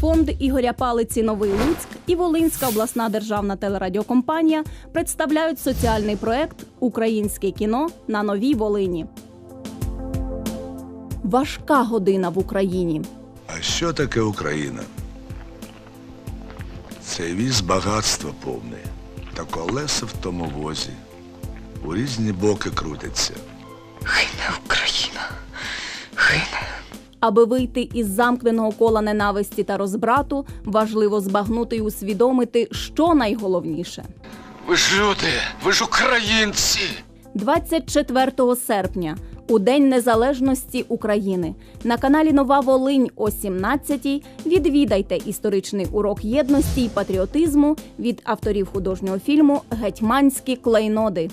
Фонд Ігоря Палиці Новий Луцьк і Волинська обласна державна телерадіокомпанія представляють соціальний проект Українське кіно на новій Волині. Важка година в Україні. А що таке Україна? Це віз багатства повне, та колеса в тому возі. У різні боки крутяться. Гине Україна. Аби вийти із замкненого кола ненависті та розбрату, важливо збагнути й усвідомити, що найголовніше. Ви ж люди, ви ж українці. 24 серпня, у День Незалежності України, на каналі Нова Волинь о 17-й відвідайте історичний урок єдності й патріотизму від авторів художнього фільму Гетьманські клейноди.